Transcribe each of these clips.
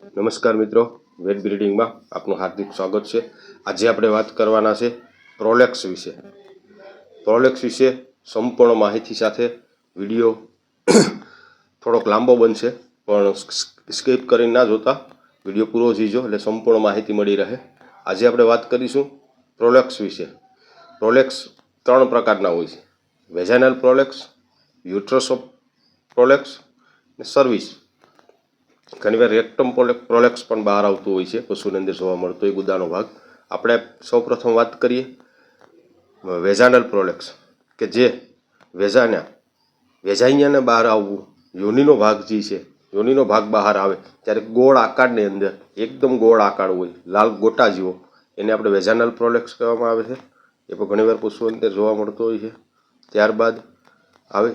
નમસ્કાર મિત્રો, વેટ બ્રિડિંગમાં આપનું હાર્દિક સ્વાગત છે. આજે આપણે વાત કરવાના છે પ્રોલેક્સ વિશે. પ્રોલેક્સ વિશે સંપૂર્ણ માહિતી સાથે વીડિયો થોડોક લાંબો બનશે, પણ સ્કીપ કરીને ના જોતા. વીડિયો પૂરો જોઈજો એટલે સંપૂર્ણ માહિતી મળી રહે. આજે આપણે વાત કરીશું પ્રોલેક્સ વિશે. પ્રોલેક્સ ત્રણ પ્રકારના હોય છે. વેજાઇનલ પ્રોલેક્સ, યુટ્રસ પ્રોલેક્સ ને સર્વિસ. ઘણીવાર રેક્ટમ પ્રોલેક્સ પણ બહાર આવતું હોય છે, પશુની અંદર જોવા મળતો એ ગુદાનો ભાગ. આપણે સૌપ્રથમ વાત કરીએ વેજાનલ પ્રોલેક્સ, કે જે વેજાના વેજાઈયાને બહાર આવવું, યોનિનો ભાગ જે છે, યોનિનો ભાગ બહાર આવે, ત્યારે ગોળ આકારની અંદર, એકદમ ગોળ આકાર હોય, લાલ ગોટા જેવો, એને આપણે વેજાનલ પ્રોલેક્સ કહેવામાં આવે છે. એ પણ ઘણીવાર પશુઓ અંદર જોવા મળતો હોય છે. ત્યારબાદ આવે,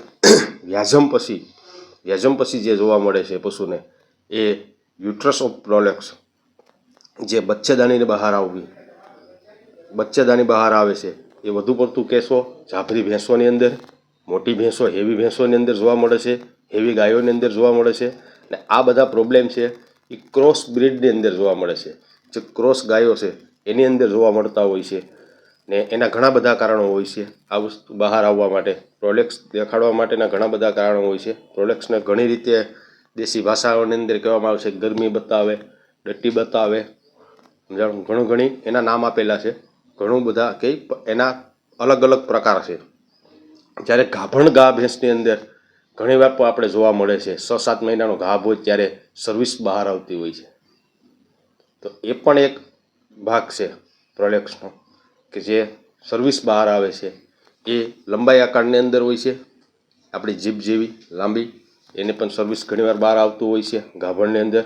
વ્યાજમ પછી વ્યાજમ પછી જે જોવા મળે છે પશુને એ યુટ્રસ ઓફ પ્રોલેક્સ જે બચ્ચેદાનીની બહાર આવવી. બચ્ચેદાની બહાર આવે છે. એ વધુ પડતું કેસો જાફરી ભેંસોની અંદર, મોટી ભેંસો, હેવી ભેંસોની અંદર જોવા મળે છે, હેવી ગાયોની અંદર જોવા મળે છે અને આ બધા પ્રોબ્લેમ છે એ ક્રોસ બ્રિડની અંદર જોવા મળે છે. જે ક્રોસ ગાયો છે, એની અંદર જોવા મળતા હોય છે ને એના ઘણા બધા કારણો હોય છે. આ વસ્તુ બહાર આવવા માટે, પ્રોલેક્સ દેખાડવા માટેના ઘણા બધા કારણો હોય છે. પ્રોલેક્સને ઘણી રીતે દેશી ભાષાઓની અંદર કહેવામાં આવે છે ગરમી બતાવે ડટ્ટી બતાવે. સમજાણું? ઘણું ઘણી એના નામ આપેલા છે. ઘણું બધા કે એના અલગ અલગ પ્રકાર છે. જ્યારે ગાભણ ગા ભેંસની અંદર ઘણી વાર આપણે જોવા મળે છે, છ સાત મહિનાનો ગાભ હોય ત્યારે સર્વિસ બહાર આવતી હોય છે. તો એ પણ એક ભાગ છે પ્રોડક્ટ્સનો કે જે સર્વિસ બહાર આવે છે. એ લંબાઈ આકારની અંદર હોય છે. આપણી જીભ જેવી, લાંબી એને પણ સર્વિસ ઘણીવાર બહાર આવતું હોય છે, ગાભણની અંદર.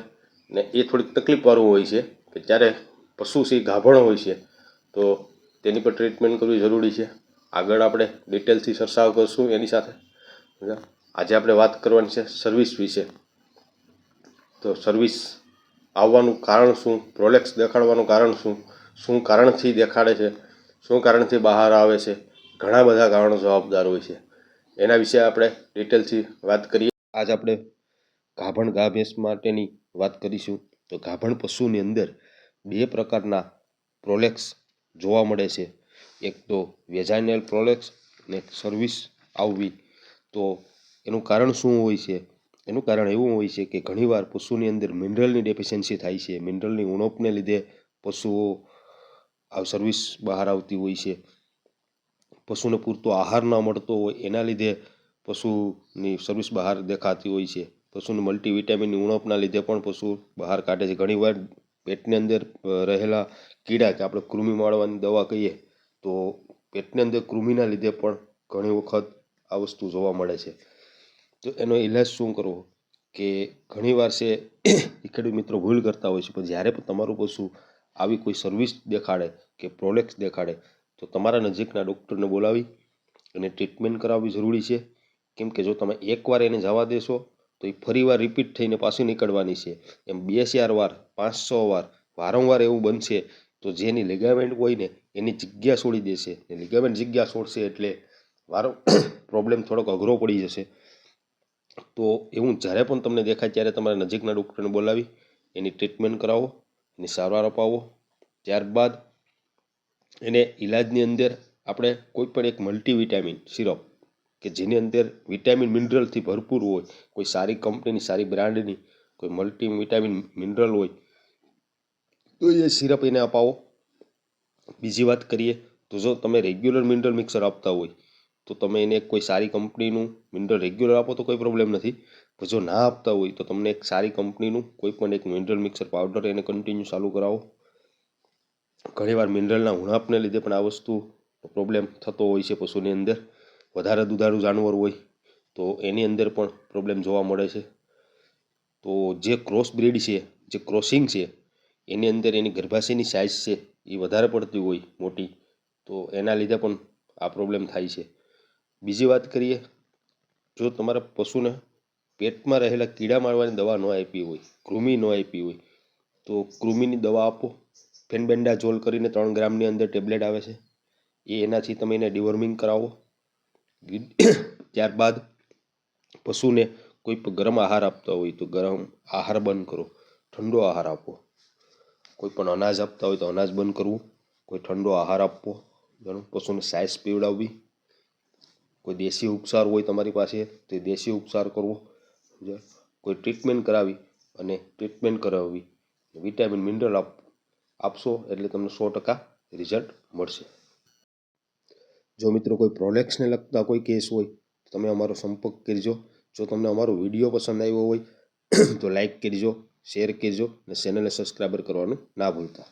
ને એ થોડીક તકલીફવાળું હોય છે, કે જ્યારે પશુ છે એ ગાભણ હોય છે, તો તેની પર ટ્રીટમેન્ટ કરવી જરૂરી છે. આગળ આપણે ડિટેલથી સરસાવ કરશું એની સાથે? આજે આપણે વાત કરવાની છે સર્વિસ વિશે. તો સર્વિસ આવવાનું કારણ શું? પ્રોલેક્સ દેખાડવાનું કારણ શું? શું કારણથી દેખાડે છે? શું કારણથી બહાર આવે છે? ઘણા બધા કારણો જવાબદાર હોય છે. એના વિશે આપણે ડિટેલથી વાત કરીએ. આજ આપણે ગાભણ ગા ભેંસ માટેની વાત કરીશું. તો ગાભણ પશુની અંદર બે પ્રકારના પ્રોલેક્સ જોવા મળે છે. એક તો વેજાઇનલ પ્રોલેક્સ અને સર્વિસ આવવી. તો એનું કારણ શું હોય છે? એનું કારણ એવું હોય છે કે ઘણીવાર પશુની અંદર મિનરલની ડેફિશિયન્સી થાય છે. મિનરલની ઉણપને લીધે પશુઓ આ સર્વિસ બહાર આવતી હોય છે. પશુને પૂરતો આહાર ન મળતો હોય એના લીધે પશુની સર્વિસ બહાર દેખાતી હોય છે. પશુને મલ્ટીવિટામિનની ઉણપના લીધે પણ પશુ બહાર કાઢે છે. ઘણીવાર પેટની અંદર રહેલા કીડા કે આપણે કૃમિ માળવાની દવા કહીએ તો પેટની અંદર કૃમિના લીધે પણ ઘણી વખત આ વસ્તુ જોવા મળે છે. તો એનો ઇલાજ શું કરવો? કે ઘણીવાર છે ખેડૂત મિત્રો ભૂલ કરતા હોય છે, પણ જ્યારે પણ તમારું પશુ આવી કોઈ સર્વિસ દેખાડે કે પ્રોલેક્સ દેખાડે તો તમારા નજીકના ડૉક્ટરને બોલાવી અને ટ્રીટમેન્ટ કરાવવી જરૂરી છે. કેમ કે જો તમે એકવાર એને જવા દેશો, તો એ ફરીવાર રિપીટ થઈને પાછી નીકળવાની છે. એમ બે ચાર વાર પાંચ છ વાર, વારંવાર એવું બનશે, તો જેની લિગામેન્ટ હોય ને, એની જગ્યા છોડી દેશે. ને લિગામેન્ટ જગ્યા છોડશે એટલે વારો પ્રોબ્લેમ થોડોક અઘરો પડી જશે. તો એવું જ્યારે પણ તમને દેખાય, ત્યારે તમારા નજીકના ડૉક્ટરને બોલાવી, એની ટ્રીટમેન્ટ કરાવો, એની સારવાર અપાવો. ત્યારબાદ એને ઈલાજની અંદર આપણે કોઈ પણ એક મલ્ટીવિટામિન સિરપ કે જેની અંદર વિટામિન મિનરલથી ભરપૂર હોય, કોઈ સારી કંપનીની સારી બ્રાન્ડની કોઈ મલ્ટી વિટામિન મિનરલ હોય, તો એ સિરપ એને અપાવો. બીજી વાત કરીએ, તો જો તમે રેગ્યુલર મિનરલ મિક્સર આપતા હોય, તો તમે એને કોઈ સારી કંપનીનું મિનરલ રેગ્યુલર આપો તો કોઈ પ્રોબ્લેમ નથી. જો ના આપતા હોય, તો તમને એક સારી કંપનીનું કોઈ પણ એક મિનરલ મિક્સર પાવડર એને કન્ટિન્યુ ચાલુ કરાવો. ઘણીવાર મિનરલના ઉણાપને લીધે પણ આ વસ્તુ પ્રોબ્લેમ થતો હોય છે પશુની અંદર. વધારે દુધાળું જાનવર હોય, તો એની અંદર પણ પ્રોબ્લેમ જોવા મળે છે. તો જે ક્રોસ બ્રીડ છે, જે ક્રોસિંગ છે, એની અંદર એની ગર્ભાશયની સાઇઝ છે, એ વધારે પડતી હોય મોટી, તો એના લીધે પણ આ પ્રોબ્લેમ થાય છે. બીજી વાત કરીએ, જો તમારા પશુને પેટમાં રહેલા કીડા મારવાની દવા ન આપી હોય, કૃમિ ન આપી હોય, તો કૃમિની દવા આપો. ફેનબેન્ડાઝોલ કરીને ત્રણ ગ્રામની અંદર ટેબ્લેટ આવે છે. એ એનાથી તમે એને ડિવોર્મિંગ કરાવો. ત્યારબાદ પશુને કોઈ પણ ગરમ આહાર આપતા હોય તો ગરમ આહાર બંધ કરો. ઠંડો આહાર આપવો કોઈ પણ અનાજ આપતા હોય તો અનાજ બંધ કરવું. કોઈ ઠંડો આહાર આપવો. બરાબર પશુને સાઇઝ પીવડાવવી. કોઈ દેશી ઉપચાર હોય તમારી પાસે તો દેશી ઉપચાર કરવો. કોઈ ટ્રીટમેન્ટ કરાવી અને ટ્રીટમેન્ટ કરાવવી. વિટામિન, મિનરલ આપ આપશો એટલે તમને સો ટકા રિઝલ્ટ મળશે. જો મિત્રો કોઈ પ્રોડક્ટ્સને લગતા કોઈ કેસ હોય, તો તમે અમારો સંપર્ક કરજો. જો તમને અમારો વીડિયો પસંદ આવ્યો હોય, તો લાઈક કરજો, શેર કરજો અને ચેનલને સબસ્ક્રાઈબર કરવાનું ના ભૂલતા.